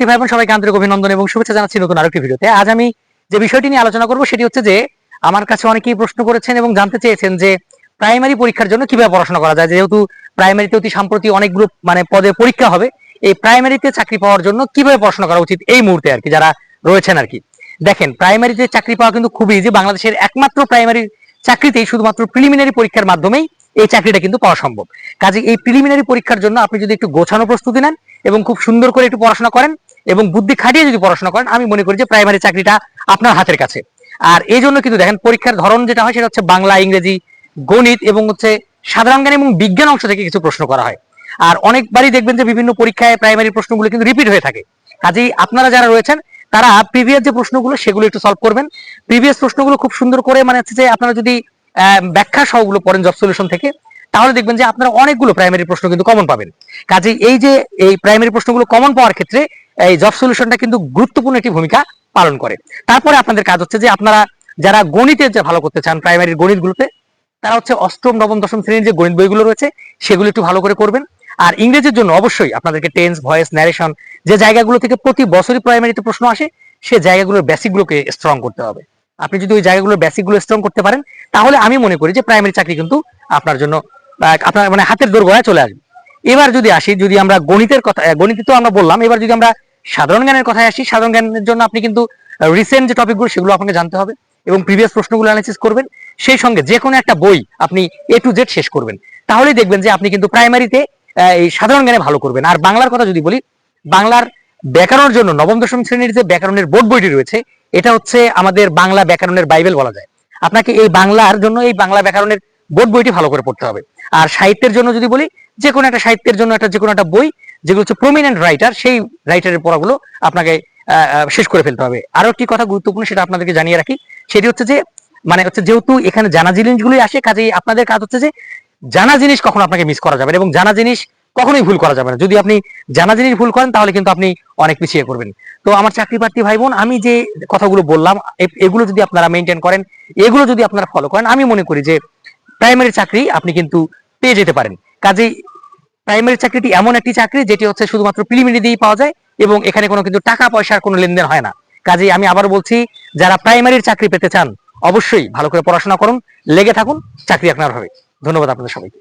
ভাই বোন সবাইকে আন্তরিক অভিনন্দন এবং শুভেচ্ছা জানাচ্ছি নতুন আরেকটি ভিডিওতে। আজ আমি যে বিষয়টি নিয়ে আলোচনা সেটি হচ্ছে যে, আমার কাছে অনেকেই প্রশ্ন করেছেন এবং জানতে চেয়েছেন যে প্রাইমারি পরীক্ষার জন্য কীভাবে পড়াশোনা করা যায়? যেহেতু প্রাইমারিতে অতি মানে পদে পরীক্ষা হবে, এই প্রাইমারিতে চাকরি পাওয়ার জন্য কীভাবে পড়াশোনা করা উচিত এই মুহূর্তে আর কি, যারা রয়েছেন আর কি। দেখেন প্রাইমারিতে চাকরি পাওয়া কিন্তু খুবই ইজি বাংলাদেশের একমাত্র প্রাইমারি চাকরিতেই শুধুমাত্র প্রিলিমিনারি পরীক্ষার মাধ্যমেই এই চাকরিটা কিন্তু পাওয়া সম্ভব। কাজে এই প্রিলিমিনারি পরীক্ষার জন্য আপনি যদি একটু গোছানো প্রস্তুতি নেন এবং খুব সুন্দর করে একটু পড়াশোনা করেন এবং বুদ্ধি খাটিয়ে যদি পড়াশোনা করেন, আমি মনে করি যে প্রাইমারি চাকরিটা আপনার হাতের কাছে। আর এই জন্য কিন্তু দেখেন পরীক্ষার ধরন যেটা হয় সেটা হচ্ছে বাংলা, ইংরেজি, গণিত এবং হচ্ছে সাধারণ জ্ঞান এবং বিজ্ঞান অংশ থেকে কিছু প্রশ্ন করা হয়। আর অনেকবারই দেখবেন যে বিভিন্ন পরীক্ষায় প্রাইমারি প্রশ্নগুলো কিন্তু রিপিট হয়ে থাকে। কাজেই আপনারা যারা রয়েছেন, তারা প্রিভিয়াস যে প্রশ্নগুলো সেগুলো একটু সলভ করবেন। প্রিভিয়াস প্রশ্নগুলো খুব সুন্দর করে মানে হচ্ছে যে আপনারা যদি ব্যাখ্যা সহগুলো পড়েন জব সলিউশন থেকে তাহলে দেখবেন যে আপনারা অনেকগুলো প্রাইমারি প্রশ্ন কিন্তু কমন পাবেন। কাজেই এই যে, এই প্রাইমারি প্রশ্নগুলো কমন পাওয়ার ক্ষেত্রে এই জব সলিউশনটা কিন্তু গুরুত্বপূর্ণ একটি ভূমিকা পালন করে। তারপরে আপনাদের কাজ হচ্ছে যে আপনারা যারা গণিতে যে ভালো করতে চান প্রাইমারি গণিতগুলোতে, তারা হচ্ছে অষ্টম, নবম, দশম শ্রেণির যে গণিত বইগুলো রয়েছে, সেগুলো একটু ভালো করে করবেন। আর ইংরেজির জন্য অবশ্যই আপনাদেরকে টেন্স ভয়েস ন্যারেশন যে জায়গাগুলো থেকে প্রতি বছরই প্রাইমারিতে প্রশ্ন আসে, সে জায়গাগুলোর বেসিকগুলোকে স্ট্রং করতে হবে। আপনি যদি ওই জায়গাগুলোর বেসিকগুলো স্ট্রং করতে পারেন, তাহলে আমি মনে করি যে প্রাইমারি চাকরি কিন্তু আপনার জন্য আপনার মানে হাতের দোরগোড়ায় চলে আসবে। এবার যদি আসি, যদি আমরা গণিতের কথা গণিতে তো আমরা বললাম, এবার যদি আমরা সাধারণ জ্ঞানের কথায় আসি, সাধারণ জ্ঞানের জন্য আপনি কিন্তু রিসেন্ট যে টপিকগুলো সেগুলো আপনাকে জানতে হবে এবং প্রিভিয়াস প্রশ্নগুলো অ্যানালাইসিস করবেন। সেই সঙ্গে যে কোনো একটা বই আপনি এ টু জেড শেষ করবেন। তাহলেই দেখবেন যে আপনি কিন্তু প্রাইমারিতে এই সাধারণ জ্ঞানে ভালো করবেন। আর বাংলার কথা যদি বলি, বাংলার ব্যাকরণের জন্য নবম দশম শ্রেণির যে ব্যাকরণের বোর্ড বইটি রয়েছে, এটা হচ্ছে আমাদের বাংলা ব্যাকরণের বাইবেল বলা যায়। আপনাকে এই বাংলার জন্য এই বাংলা ব্যাকরণের বোর্ড বইটি ভালো করে পড়তে হবে। আর সাহিত্যের জন্য যদি বলি যে কোনো একটা সাহিত্যের জন্য একটা যে কোনো একটা বই, যেগুলো হচ্ছে প্রমিনেন্ট রাইটার সেই রাইটারের পড়াগুলো আপনাকে শেষ করে ফেলতে হবে। আরও একটি কথা গুরুত্বপূর্ণ সেটা আপনাদেরকে জানিয়ে রাখি, সেটি হচ্ছে যে মানে হচ্ছে যেহেতু এখানে জানা জিনিসগুলোই আসে, কাজেই আপনাদের কাজ হচ্ছে যে, জানা জিনিস কখনো আপনাকে মিস করা যাবে এবং জানা জিনিস কখনোই ভুল করা যাবে না। যদি আপনি জানা জিনিস ভুল করেন, তাহলে কিন্তু আপনি অনেক পিছিয়ে করবেন তো আমার চাকরি প্রার্থী ভাই বোন আমি যে কথাগুলো বললাম এগুলো যদি আপনারা মেনটেন করেন, এগুলো যদি আপনারা ফলো করেন, আমি মনে করি যে প্রাইমারি চাকরি আপনি কিন্তু পেয়ে যেতে পারেন। কাজেই প্রাইমারি চাকরিটি এমন একটি চাকরি যেটি হচ্ছে শুধুমাত্র প্রিলিমিনারি দিয়েই পাওয়া যায় এবং এখানে কোনো কিন্তু টাকা পয়সার কোনো লেনদেন হয় না। কাজেই আমি আবার বলছি, যারা প্রাইমারির চাকরি পেতে চান, অবশ্যই ভালো করে পড়াশোনা করুন, লেগে থাকুন, চাকরি আপনার হবে। ধন্যবাদ আপনাদের সবাইকে।